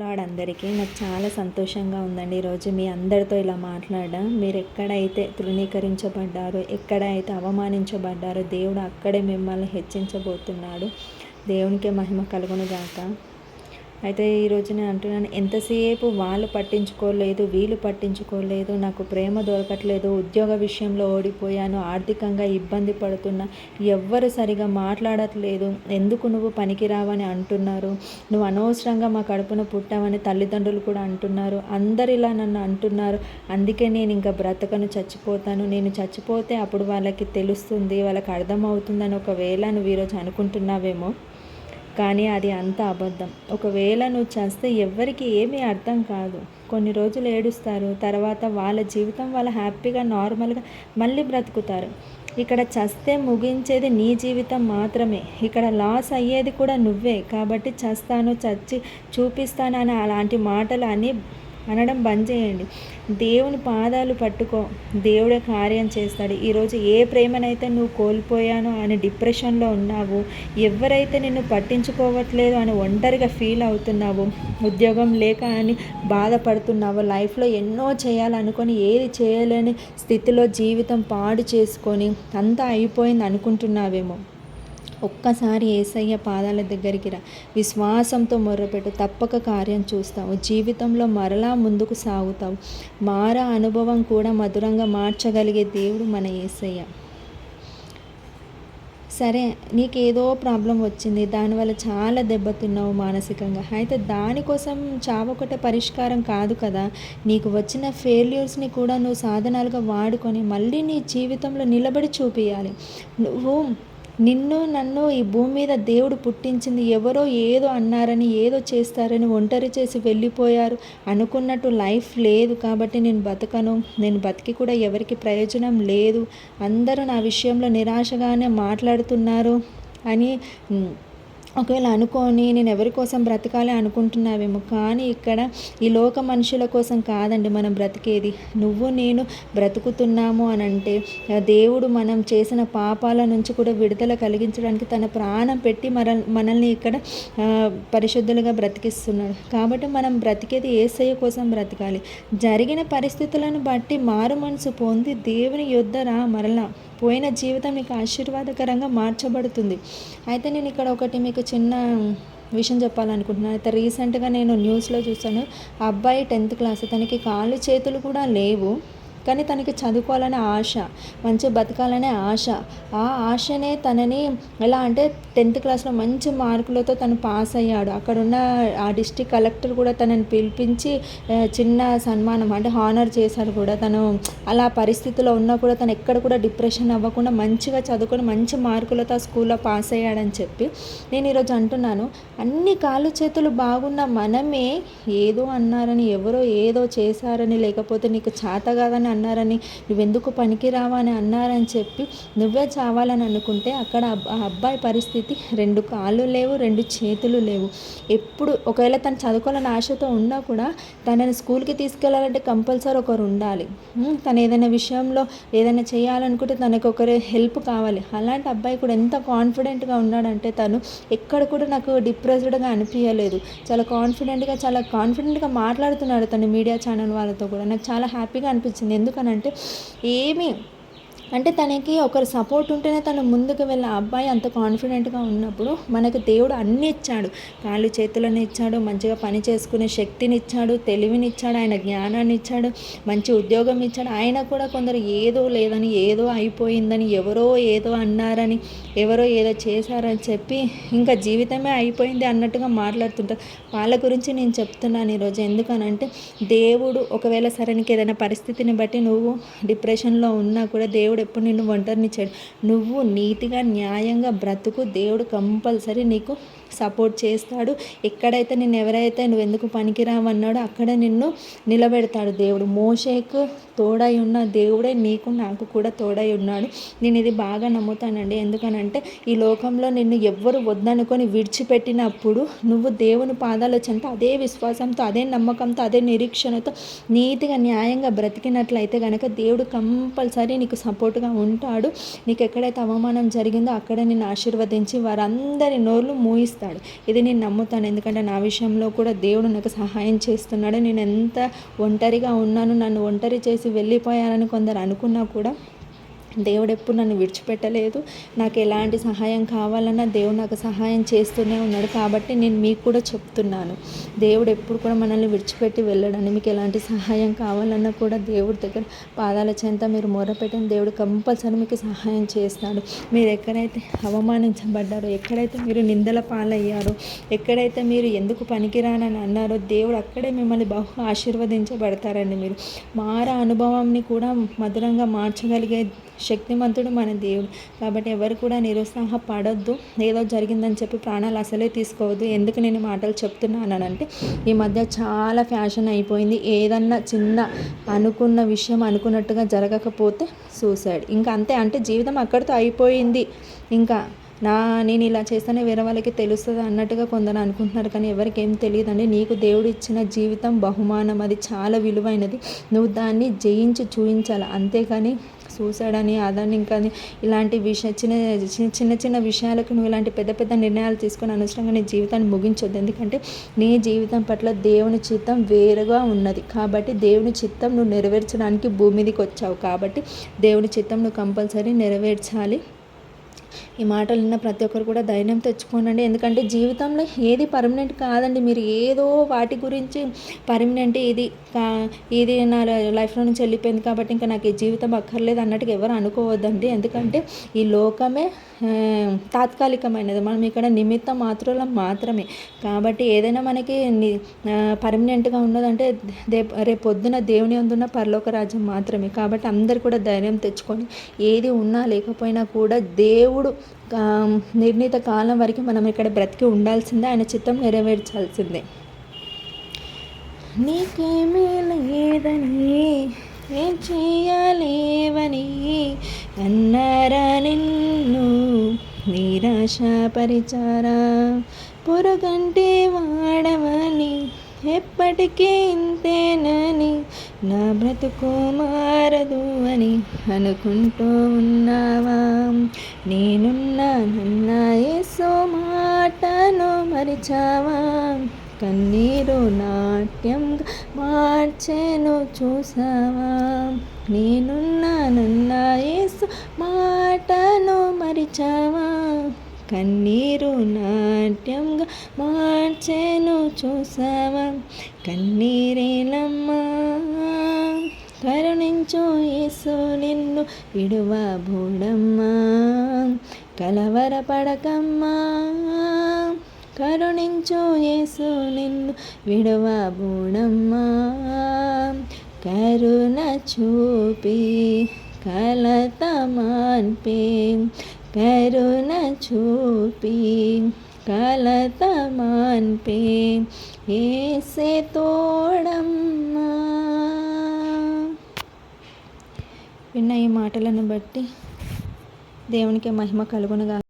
Lord అందరికీ నాకు చాలా సంతోషంగా ఉందండి. ఈరోజు మీ అందరితో ఇలా మాట్లాడడం. మీరు ఎక్కడైతే తృణీకరించబడ్డారో ఎక్కడైతే అవమానించబడ్డారో దేవుడు అక్కడే మిమ్మల్ని హెచ్చించబోతున్నాడు. దేవునికే మహిమ కలుగును గాక. అయితే ఈరోజు నేను అంటున్నాను ఎంతసేపు వాళ్ళు పట్టించుకోలేదు వీళ్ళు పట్టించుకోలేదు నాకు ప్రేమ దొరకట్లేదు ఉద్యోగ విషయంలో ఓడిపోయాను ఆర్థికంగా ఇబ్బంది పడుతున్నా ఎవ్వరు సరిగా మాట్లాడట్లేదు ఎందుకు నువ్వు పనికిరావని అంటున్నారు నువ్వు అనవసరంగా మా కడుపున పుట్టావని తల్లిదండ్రులు కూడా అంటున్నారు అందరు ఇలా నన్ను అంటున్నారు అందుకే నేను ఇంకా బ్రతకను చచ్చిపోతాను నేను చచ్చిపోతే అప్పుడు వాళ్ళకి తెలుస్తుంది వాళ్ళకి అర్థమవుతుందని ఒకవేళ నువ్వు ఈరోజు అనుకుంటున్నావేమో. కానీ అది అంత అబద్ధం. ఒకవేళ నువ్వు చస్తే ఎవ్వరికి ఏమీ అర్థం కాదు. కొన్ని రోజులు ఏడుస్తారు. తర్వాత వాళ్ళ జీవితం వాళ్ళ హ్యాపీగా నార్మల్గా మళ్ళీ బ్రతుకుతారు. ఇక్కడ చస్తే ముగించేది నీ జీవితం మాత్రమే. ఇక్కడ లాస్ అయ్యేది కూడా నువ్వే. కాబట్టి చస్తాను చచ్చి చూపిస్తాను అని అలాంటి మాటలు అని అనడం బంద్ చేయండి. దేవుని పాదాలు పట్టుకో. దేవుడే కార్యం చేస్తాడు. ఈరోజు ఏ ప్రేమనైతే నువ్వు కోల్పోయానో అని డిప్రెషన్లో ఉన్నావు ఎవరైతే నిన్ను పట్టించుకోవట్లేదు అని ఒంటరిగా ఫీల్ అవుతున్నావు ఉద్యోగం లేక అని బాధపడుతున్నావు లైఫ్లో ఎన్నో చేయాలనుకొని ఏది చేయలేని స్థితిలో జీవితం పాడు చేసుకొని అంతా అయిపోయింది అనుకుంటున్నావేమో. ఒక్కసారి ఏసయ్య పాదాల దగ్గరికి రా. విశ్వాసంతో మొర్రపెట్టు. తప్పక కార్యం చూస్తావు. జీవితంలో మరలా ముందుకు సాగుతావు. మార అనుభవం కూడా మధురంగా మార్చగలిగే దేవుడు మన ఏసయ్య. సరే నీకు ఏదో ప్రాబ్లం వచ్చింది. దానివల్ల చాలా దెబ్బతిన్నావు మానసికంగా. అయితే దానికోసం చావొకటే పరిష్కారం కాదు కదా. నీకు వచ్చిన ఫెయిల్యూర్స్ని కూడా నువ్వు సాధనాలుగా వాడుకొని మళ్ళీ నీ జీవితంలో నిలబడి చూపించాలి నువ్వు నిన్ను నన్ను ఈ భూమి మీద దేవుడు పుట్టించింది ఎవరో ఏదో అన్నారని ఏదో చేస్తారని ఒంటరి చేసి వెళ్ళిపోయారు. అనుకున్నట్టు లైఫ్ లేదు కాబట్టి నేను బతకను. నేను బతికి కూడా ఎవరికి ప్రయోజనం లేదు. అందరూ నా విషయంలో నిరాశగానే మాట్లాడుతున్నారు అని ఒకవేళ అనుకోని నేను ఎవరి కోసం బ్రతకాలి అనుకుంటున్నావేమో కానీ ఇక్కడ ఈ లోక మనుషుల కోసం కాదండి మనం బ్రతికేది. నువ్వు నేను బ్రతుకుతున్నాము అని అంటే దేవుడు మనం చేసిన పాపాల నుంచి కూడా విడుదల కలిగించడానికి తన ప్రాణం పెట్టి మన మనల్ని ఇక్కడ పరిశుద్ధులుగా బ్రతికిస్తున్నాడు. కాబట్టి మనం బ్రతికేది ఏసయ్య కోసం బ్రతకాలి. జరిగిన పరిస్థితులను బట్టి మారు మనసు పొంది దేవుని యుద్ధ రా మరలా. పోయిన జీవితం మీకు ఆశీర్వాదకరంగా మార్చబడుతుంది. అయితే నేను ఇక్కడ ఒకటి మీకు చిన్న విషయం చెప్పాలనుకుంటున్నాను. అయితే రీసెంట్గా నేను న్యూస్లో చూసాను ఆ అబ్బాయి టెన్త్ క్లాస్ తనకి కాళ్ళు చేతులు కూడా లేవు. కానీ తనకి చదువుకోవాలనే ఆశ మంచి బతకాలనే ఆశ. ఆ ఆశనే తనని ఎలా అంటే టెన్త్ క్లాస్లో మంచి మార్కులతో తను పాస్ అయ్యాడు. అక్కడున్న ఆ డిస్టిక్ కలెక్టర్ కూడా తనని పిలిపించి చిన్న సన్మానం అంటే హానర్ చేశాడు కూడా. తను అలా పరిస్థితిలో ఉన్నా కూడా తను ఎక్కడ కూడా డిప్రెషన్ అవ్వకుండా మంచిగా చదువుకొని మంచి మార్కులతో ఆ స్కూల్లో పాస్ అయ్యాడని చెప్పి నేను ఈరోజు అంటున్నాను. అన్ని కాళ్ళు చేతులు బాగున్న మనమే ఏదో అన్నారని ఎవరో ఏదో చేశారని లేకపోతే నీకు చేత కాదని అన్నారని నువ్వెందుకు పనికిరావా అని అన్నారని చెప్పి నువ్వే చావాలని అనుకుంటే అక్కడ ఆ అబ్బాయి పరిస్థితి రెండు కాళ్ళు లేవు రెండు చేతులు లేవు. ఎప్పుడు ఒకవేళ తను చదువుకోవాలని ఆశతో ఉన్నా కూడా తనని స్కూల్కి తీసుకెళ్ళాలంటే కంపల్సరీ ఒకరు ఉండాలి. తను ఏదైనా విషయంలో ఏదైనా చేయాలనుకుంటే తనకు ఒకరి హెల్ప్ కావాలి. అలాంటి అబ్బాయి కూడా ఎంత కాన్ఫిడెంట్గా ఉన్నాడంటే తను ఎక్కడ కూడా నాకు డిప్రెస్డ్గా అనిపించలేదు చాలా కాన్ఫిడెంట్గా చాలా కాన్ఫిడెంట్గా మాట్లాడుతున్నాడు తను మీడియా ఛానల్ వాళ్ళతో కూడా. నాకు చాలా హ్యాపీగా అనిపించింది. ఎందుకనంటే ఏమీ అంటే తనకి ఒకరు సపోర్ట్ ఉంటేనే తను ముందుకు వెళ్ళే అబ్బాయి అంత కాన్ఫిడెంట్గా ఉన్నప్పుడు మనకు దేవుడు అన్ని ఇచ్చాడు. కాళ్ళు చేతులను ఇచ్చాడు మంచిగా పని చేసుకునే శక్తిని ఇచ్చాడు తెలివిని ఇచ్చాడు ఆయన జ్ఞానాన్ని ఇచ్చాడు మంచి ఉద్యోగం ఇచ్చాడు. ఆయన కూడా కొందరు ఏదో లేదని ఏదో అయిపోయిందని ఎవరో ఏదో అన్నారని ఎవరో ఏదో చేశారని చెప్పి ఇంకా జీవితమే అయిపోయింది అన్నట్టుగా మాట్లాడుతుంటారు. వాళ్ళ గురించి నేను చెప్తున్నాను ఈరోజు. ఎందుకనంటే దేవుడు ఒకవేళ సరే నీకు ఏదైనా పరిస్థితిని బట్టి నువ్వు డిప్రెషన్లో ఉన్నా కూడా దేవుడు దేవుడు ఎప్పుడు నిన్ను ఒంటరిని చేయడు నువ్వు నీతిగా న్యాయంగా బ్రతుకు దేవుడు కంపల్సరీ నీకు సపోర్ట్ చేస్తాడు. ఎక్కడైతే నేను ఎవరైతే నువ్వు ఎందుకు పనికిరావన్నాడో అక్కడ నిన్ను నిలబెడతాడు దేవుడు. మోషేకు తోడై ఉన్న దేవుడే నీకు నాకు కూడా తోడై ఉన్నాడు. నేను ఇది బాగా నమ్ముతానండి. ఎందుకనంటే ఈ లోకంలో నిన్ను ఎవ్వరు వద్దనుకొని విడిచిపెట్టినప్పుడు నువ్వు దేవుని పాదాలు చెంత అదే విశ్వాసంతో అదే నమ్మకంతో అదే నిరీక్షణతో నీతిగా న్యాయంగా బ్రతికినట్లయితే కనుక దేవుడు కంపల్సరీ నీకు సపోర్ట్గా ఉంటాడు. నీకు ఎక్కడైతే అవమానం జరిగిందో అక్కడ నిన్ను ఆశీర్వదించి వారందరి నోర్లు మూయిస్తాడు. చేస్తాడు. ఇది నేను నమ్ముతాను. ఎందుకంటే నా విషయంలో కూడా దేవుడు నాకు సహాయం చేస్తున్నాడు. నేను ఎంత ఒంటరిగా ఉన్నాను నన్ను ఒంటరి చేసి వెళ్ళిపోయానని కొందరు అనుకున్నా కూడా దేవుడు ఎప్పుడు నన్ను విడిచిపెట్టలేదు. నాకు ఎలాంటి సహాయం కావాలన్నా దేవుడు నాకు సహాయం చేస్తూనే ఉన్నాడు కాబట్టి నేను మీకు కూడా చెప్తున్నాను. దేవుడు ఎప్పుడు కూడా మనల్ని విడిచిపెట్టి వెళ్ళడని మీకు ఎలాంటి సహాయం కావాలన్నా కూడా దేవుడి దగ్గర పాదాల చెంత మీరు మొరపెట్టిన దేవుడు కంపల్సరీ మీకు సహాయం చేస్తాడు. మీరు ఎక్కడైతే అవమానించబడ్డారో ఎక్కడైతే మీరు నిందల పాలయ్యారో ఎక్కడైతే మీరు ఎందుకు పనికిరానని అన్నారో దేవుడు అక్కడే మిమ్మల్ని బహు ఆశీర్వదించబడతారండి మీరు. మార అనుభవాన్ని కూడా మధురంగా మార్చగలిగే శక్తిమంతుడు మన దేవుడు. కాబట్టి ఎవరు కూడా నిరుత్సాహపడొద్దు ఏదో జరిగిందని చెప్పి ప్రాణాలు అసలే తీసుకోవద్దు. ఎందుకు నేను మాటలు చెప్తున్నాను అంటే ఈ మధ్య చాలా ఫ్యాషన్ అయిపోయింది. ఏదన్నా చిన్న అనుకున్న విషయం అనుకున్నట్టుగా జరగకపోతే సూసైడ్. ఇంకా అంతే. అంటే జీవితం అక్కడితో అయిపోయింది. ఇంకా నా నేను ఇలా చేస్తేనే వేరే వాళ్ళకి తెలుస్తుంది అన్నట్టుగా కొందరు అనుకుంటున్నారు. కానీ ఎవరికేం తెలియదండి. నీకు దేవుడు ఇచ్చిన జీవితం బహుమానం. అది చాలా విలువైనది. నువ్వు దాన్ని జయించి చూపించాలి అంతేకాని చూశాడని అదని ఇంకా ఇలాంటి విషయ చిన్న చిన్న చిన్న విషయాలకు నువ్వు ఇలాంటి పెద్ద పెద్ద నిర్ణయాలు తీసుకొని అనవసరంగా నీ జీవితాన్ని ముగించొద్దు. ఎందుకంటే నీ జీవితం పట్ల దేవుని చిత్తం వేరుగా ఉన్నది. కాబట్టి దేవుని చిత్తం నువ్వు నెరవేర్చడానికి భూమి మీదకి వచ్చావు కాబట్టి దేవుని చిత్తం నువ్వు కంపల్సరీ నెరవేర్చాలి. ఈ మాటలు విన్న ప్రతి ఒక్కరు కూడా ధైర్యం తెచ్చుకోనండి. ఎందుకంటే జీవితంలో ఏది పర్మనెంట్ కాదండి. మీరు ఏదో వాటి గురించి పర్మనెంట్ ఇది కా ఇది నా లైఫ్లో నుంచి వెళ్ళిపోయింది కాబట్టి ఇంకా నాకు ఈ జీవితం అక్కర్లేదు అన్నట్టుగా ఎవరు అనుకోవద్దండి. ఎందుకంటే ఈ లోకమే తాత్కాలికమైనది. మనం ఇక్కడ నిమిత్తం మాత్రం మాత్రమే. కాబట్టి ఏదైనా మనకి పర్మనెంట్గా ఉన్నదంటే రేపు పొద్దున దేవుని అందున్న పరలోక రాజ్యం మాత్రమే. కాబట్టి అందరు కూడా ధైర్యం తెచ్చుకొని ఏది ఉన్నా లేకపోయినా కూడా దేవుడు నిర్ణీత కాలం వరకు మనం ఇక్కడ బ్రతికి ఉండాల్సిందే ఆయన చిత్తం నెరవేర్చాల్సిందే. నీకేమీ లేదని ఏం చేయలేవని అన్నారా నిన్ను నిరాశపరిచారా? పొరగంటే వాడవని ఎప్పటికీ ఇంతేనని నా బ్రతుకు మారదు అని అనుకుంటూ ఉన్నావా? నేనున్నానన్న ఏసో మాటను మరిచావా? కన్నీరు నాట్యంగా మార్చేను చూసావా? నేనున్నానన్న యేసు మాటను మరిచావా? కన్నీరు నాట్యంగా మార్చేను చూసావా? కన్నీరేలమ్మా కరుణించు యేసు నిన్ను విడువబూడమ్మా కలవరపడకమ్మా కరుణించు యేసు నిన్ను విడవబూడమ్మా కరుణ చూపి కలత మాన్పే కరుణ చూపి కలత మాన్పే ఏసే తోడమ్మా. విన్న ఈ మాటలను బట్టి దేవునికి మహిమ కలుగునుగా